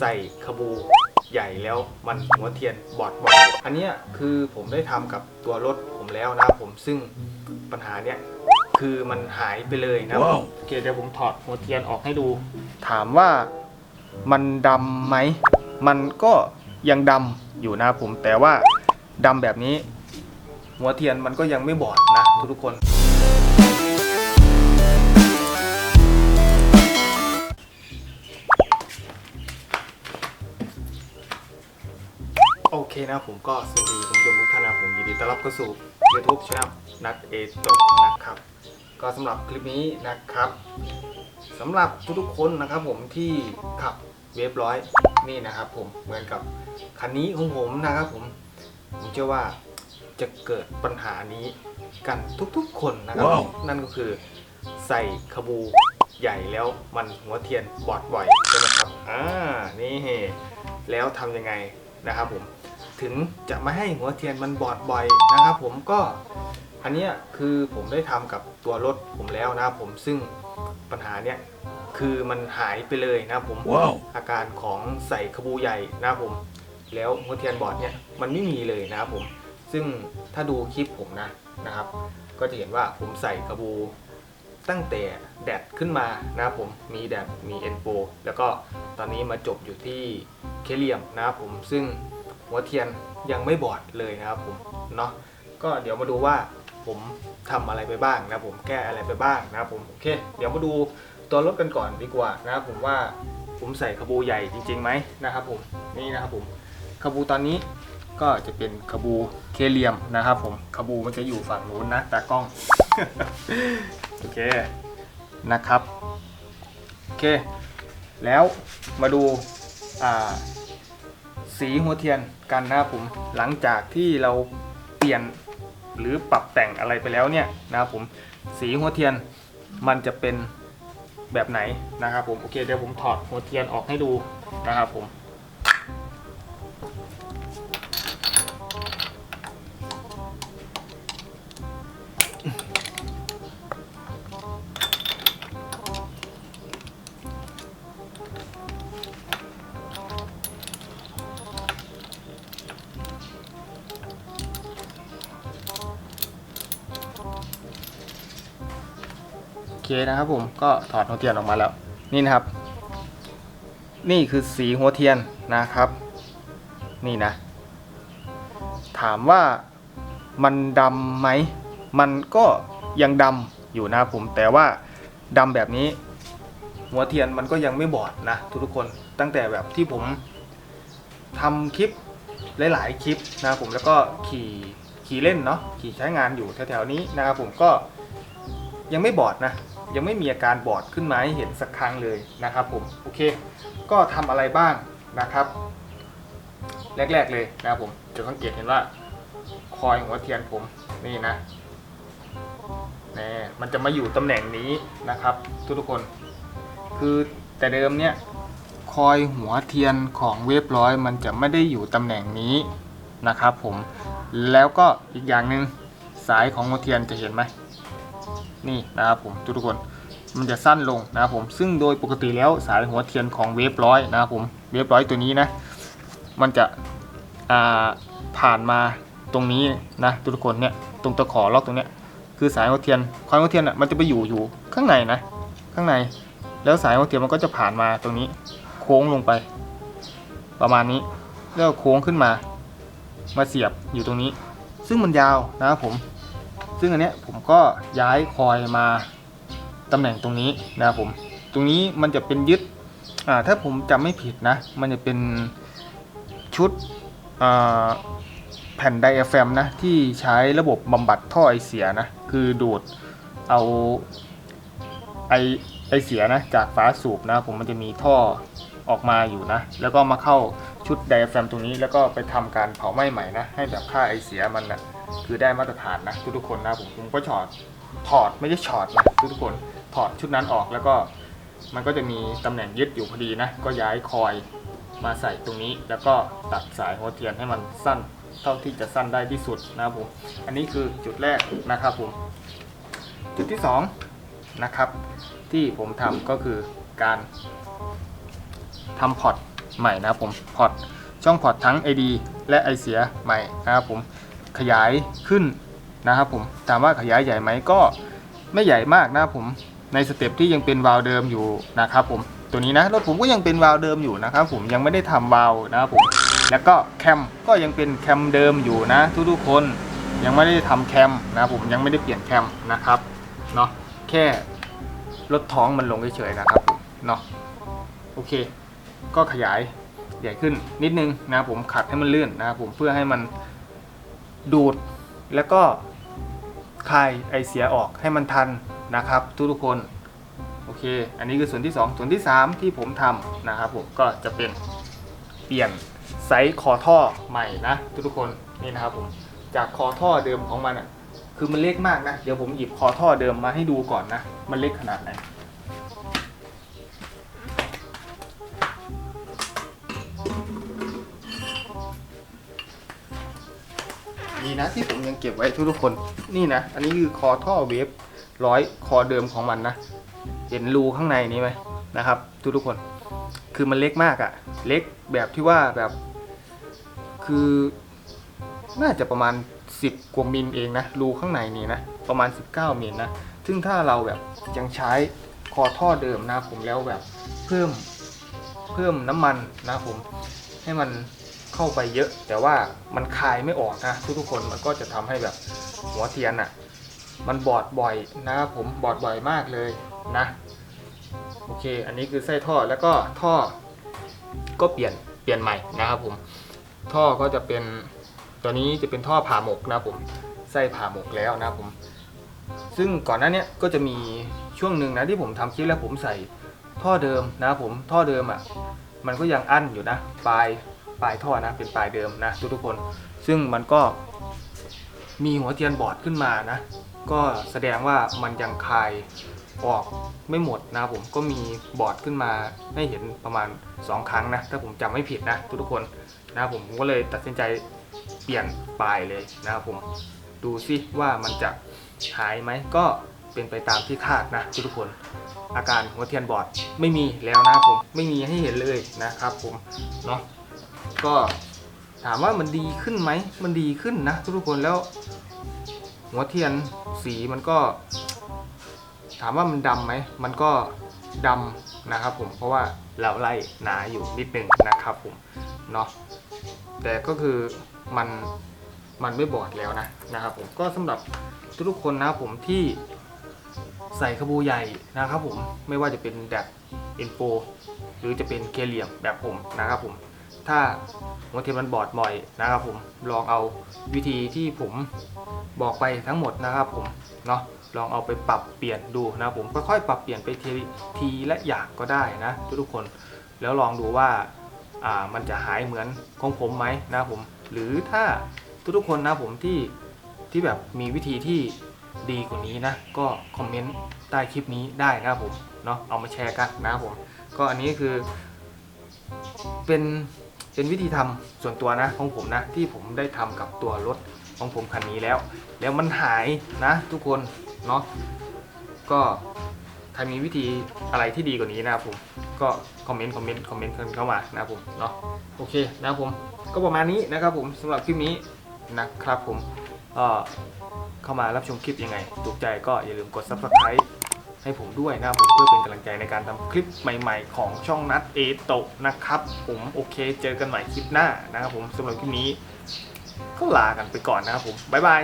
ใส่ขบูใหญ่แล้วมันหัวเทียนบอดบ่อยอันเนี้ยคือผมได้ทำกับตัวรถผมแล้วนะครับผมซึ่งปัญหาเนี้ยคือมันหายไปเลยนะครับผมโอเคเดี๋ยวผมถอดหัวเทียนออกให้ดู ถามว่ามันดำไหม มันก็ยังดำอยู่นะครับผมแต่ว่าดำแบบนี้ หัวเทียนมันก็ยังไม่บอดนะทุกๆคน เคนะผมก็สวัสดีคุณผู้ชมทุกท่านนะผมยินดีต้อนรับเข้าสู่ YouTube Channel นัดเอโตนะครับ ก็สำหรับคลิปนี้นะครับสำหรับทุกๆคนนะครับผมที่ขับเวฟร้อยนี่นะครับผมเหมือนกับคันนี้ของผมนะครับผมผมเชื่อว่าจะเกิดปัญหานี้กันทุกๆคนนะครับว้าวนั่นก็คือใส่ขบูใหญ่แล้วมันหัวเทียนบอดบ่อยใช่ไหมครับอ่านี่แล้วทำยังไงนะครับผม ถึงจะไม่ให้หัวเทียนมันบอดบ่อยนะครับผมก็อันเนี้ยคือผมได้ทำกับตัวรถผมแล้วนะครับผมซึ่งปัญหาเนี้ยคือมันหายไปเลยนะครับผมว้าวอาการของใส่ขบูใหญ่นะครับผม แล้วหัวเทียนบอดเนี่ยมันไม่มีเลยนะครับผม ซึ่งถ้าดูคลิปผมนะนะครับ ก็จะเห็นว่าผมใส่ขบูตั้งแต่แดดขึ้นมานะครับผมมีแดดมีเอ็นโปแล้วก็ตอนนี้มาจบอยู่ที่เคเลียมนะครับผมซึ่ง หัวเทียนยังไม่บอดเลยนะครับผมเนาะก็เดี๋ยวมาดูว่าผมทำอะไรไปบ้างนะผมแก้อะไรไปบ้างนะครับผมโอเค เดี๋ยวมาดูตัวรถกันก่อนดีกว่านะครับผมว่าผมใส่ขบูใหญ่จริงๆไหมนะครับผมนี่นะครับผมขบูตอนนี้ก็จะเป็นขบูเคเลียมนะครับผมขบูมันจะอยู่ฝั่งนู้นนะตากล้องโอเคนะครับโอเค แล้วมาดูอ่า สีหัวเทียนกันนะครับผมหลังจากที่เราเปลี่ยนหรือปรับแต่งอะไรไปแล้วเนี่ยนะครับผมสีหัวเทียนมันจะเป็นแบบไหนนะครับผมโอเคเดี๋ยวผมถอดหัวเทียนออกให้ดูนะครับผม เคนะครับผมก็ถอดหัวเทียนออกมาแล้ว นี่นะครับ นี่คือสีหัวเทียนนะครับ นี่นะ ถามว่ามันดำไหม มันก็ยังดำอยู่นะครับผม แต่ว่าดำแบบนี้ หัวเทียนมันก็ยังไม่บอดนะทุกๆคนตั้งแต่แบบที่ผมทำคลิปหลายๆคลิปนะครับผมแล้วก็ขี่ขี่เล่นเนาะขี่ใช้งานอยู่แถวๆนี้นะครับผมก็ยังไม่บอดนะ ยังไม่มีอาการบอดขึ้นมาให้เห็นสักครั้งเลยนะครับผมโอเค ก็ทำอะไรบ้างนะครับ แรก ๆเลยนะครับผมจะสังเกตเห็นว่าคอยหัวเทียนผมนี่นะนี่มันจะมาอยู่ตำแหน่งนี้นะครับ ทุกๆคน คือแต่เดิมเนี่ยคอยหัวเทียนของเวฟร้อย มันจะไม่ได้อยู่ตำแหน่งนี้นะครับผมแล้วก็อีกอย่างหนึ่งสายของหัวเทียนจะเห็นไหม นี่นะครับผมทุกคนมันจะสั้นลงนะครับผมซึ่งโดยปกติแล้วสายหัวเทียนของเวฟร้อยนะครับผมเวฟร้อยตัวนี้นะมันจะผ่านมาตรงนี้นะทุกคนเนี่ยตรงตะขอล็อกตรงเนี้ยคือสายหัวเทียนคอยหัวเทียนอะมันจะไปอยู่อยู่ข้างในนะข้างในแล้วสายหัวเทียนมันก็จะผ่านมาตรงนี้โค้งลงไป ประมาณนี้แล้วโค้งขึ้นมา มาเสียบอยู่ตรงนี้ ซึ่งมันยาวนะครับผม ซึ่งอันเนี้ยผมก็ย้ายคอยมาตำแหน่งตรงนี้นะครับผม ตรงนี้มันจะเป็นยึดอ่าถ้าผมจำไม่ผิดนะ มันจะเป็นชุดอ่าแผ่นไดอะแฟมนะที่ใช้ระบบบำบัดท่อไอเสียนะคือดูดเอาไอไอเสียนะจากฝาสูบนะผมมันจะมีท่อออกมาอยู่นะ แล้วก็มาเข้าชุดไดอะแฟมตรงนี้ แล้วก็ไปทำการเผาไหม้ใหม่นะให้แบบค่าไอเสียมันนะ คือได้มาตรฐานนะทุกๆคนนะผมผมก็ถอดถอดไม่ใช่ถอดนะทุกๆคนถอดชุดนั้นออกแล้วก็มันก็จะมีตำแหน่งยึดอยู่พอดีนะ ก็ย้ายคอยมาใส่ตรงนี้ แล้วก็ตัดสายหัวเทียนให้มันสั้นเท่าที่จะสั้นได้ที่สุดนะครับผม อันนี้คือจุดแรกนะครับผม จุดที่สองนะครับที่ผมทำก็คือการทำพอร์ตใหม่นะครับผมพอร์ตช่องพอร์ตทั้ง ID และไอเสียใหม่นะครับผม ขยายขึ้นนะครับผมถามว่าขยายใหญ่ไหมก็ไม่ใหญ่มากนะครับผมในสเต็ปที่ยังเป็นวาล์วเดิมอยู่นะครับผมตัวนี้นะรถผมก็ยังเป็นวาล์วเดิมอยู่นะครับผมยังไม่ได้ทำวาล์วนะครับผมแล้วก็แคมก็ยังเป็นแคมเดิมอยู่นะ ทุกๆคนยังไม่ได้ทำแคมนะครับผมยังไม่ได้เปลี่ยนแคมนะครับเนาะแค่ลดท้องมันลงเฉยๆนะครับเนาะโอเค ก็ขยายใหญ่ขึ้นนิดนึงนะครับผมขัดให้มันลื่นนะครับผมเพื่อให้มัน ดูดแล้วก็คายไอเสียออกให้มันทันนะครับ ทุกๆคนโอเค อันนี้คือส่วนที่ 2 ส่วนที่ 3 ที่ผมทำนะครับผมก็จะเป็นเปลี่ยนไซส์คอท่อใหม่นะ ทุกๆคนนี่นะครับผมจากคอท่อเดิมของมันอะคือมันเล็กมากนะ เดี๋ยวผมหยิบคอท่อเดิมมาให้ดูก่อนนะ มันเล็กขนาดไหน นี่นะที่ผมยังเก็บไว้ทุกๆคนนี่นะ อันนี้คือคอท่อเวฟร้อยคอเดิมของมันนะเห็นรูข้างในนี้ไหมนะครับ ทุกๆคน คือมันเล็กมากอะเล็กแบบที่ว่าแบบ คือน่าจะประมาณ 10กว่ามิลเองนะรูข้างในนี่นะประมาณ 19มิลนะซึ่งถ้าเราแบบยังใช้คอท่อเดิมนะผมแล้วแบบเพิ่มเพิ่มน้ำมันนะผมให้มัน เข้าไปเยอะ แต่ว่ามันคายไม่ออกนะทุกๆคนมันก็จะทำให้แบบหัวเทียนอะมันบอดบ่อยนะครับผมบอดบ่อยมากเลยนะโอเค อันนี้คือไส้ท่อแล้วก็ท่อก็เปลี่ยนเปลี่ยนใหม่นะครับผมท่อก็จะเป็นตัวนี้จะเป็นท่อผ่าหมกนะผมไส้ผ่าหมกแล้วนะผม ซึ่งก่อนหน้านี้ก็จะมีช่วงหนึ่งนะที่ผมทำคลิปแล้วผมใส่ท่อเดิมนะครับผมท่อเดิมอะมันก็ยังอั้นอยู่นะปลาย ปลายท่อนะเป็นปลายเดิมนะทุกทุกคน ซึ่งมันก็มีหัวเทียนบอดขึ้นมานะ ก็แสดงว่ามันยังคายออกไม่หมดนะผมก็มีบอดขึ้นมาให้เห็นประมาณ 2 ครั้งนะ ถ้าผมจำไม่ผิดนะทุกทุกคนนะผมก็เลยตัดสินใจเปลี่ยนปลายเลยนะครับผมดูซิว่ามันจะหายไหมก็เป็นไปตามที่คาดนะทุกทุกคน อาการหัวเทียนบอดไม่มีแล้วนะผมไม่มีให้เห็นเลยนะครับผมเนาะ ก็ถามว่ามันดีขึ้นไหม มันดีขึ้นนะทุกคนแล้วหัวเทียนสีมันก็ ถามว่ามันดำไหม มันก็ดำนะครับผม เพราะว่าเราไล่หนาอยู่นิดนึงนะครับผม เนาะ แต่ก็คือมันมันไม่บอดแล้วนะนะครับผม ก็สำหรับทุกๆคนนะผมที่ใส่ขบูใหญ่นะครับผม ไม่ว่าจะเป็นแบบเอ็นโฟหรือจะเป็นเคเหลียมแบบผมนะครับผม ถ้าหัวเทียนมันบอดบ่อยนะครับผมลองเอาวิธีที่ผมบอกไปทั้งหมดนะครับผมเนาะลองเอาไปปรับเปลี่ยนดูนะครับผมค่อยๆปรับเปลี่ยนไปทีทีละอย่างก็ได้นะทุกๆคน แล้วลองดูว่าอ่ามันจะหายเหมือนของผมไหมนะครับผมหรือถ้าทุกๆคนนะผมที่ที่แบบมีวิธีที่ดีกว่านี้นะ ก็คอมเมนต์ใต้คลิปนี้ได้นะครับผมเนาะเอามาแชร์กันนะครับผม ก็อันนี้คือเป็น เป็นวิธีทำส่วนตัวนะของผมนะที่ผมได้ทำกับตัวรถของผมคันนี้แล้ว แล้วมันหายนะทุกคนเนาะก็ถ้ามีวิธีอะไรที่ดีกว่านี้นะครับผมก็คอมเมนต์คอมเมนต์คอมเมนต์เข้ามานะครับผมเนาะโอเคนะครับผมก็ประมาณนี้นะครับผมสำหรับคลิปนี้นะครับผมก็เข้ามารับชมคลิปยังไง ถูกใจก็อย่าลืมกด subscribe ให้ผมด้วยนะครับผมเพื่อเป็นกำลังใจในการทำคลิปใหม่ ๆ ของช่องนัดเอโตะนะครับ ผมโอเคเจอกันใหม่คลิปหน้านะครับผมสำหรับคลิปนี้ก็ลากันไปก่อนนะครับผมบ๊ายบาย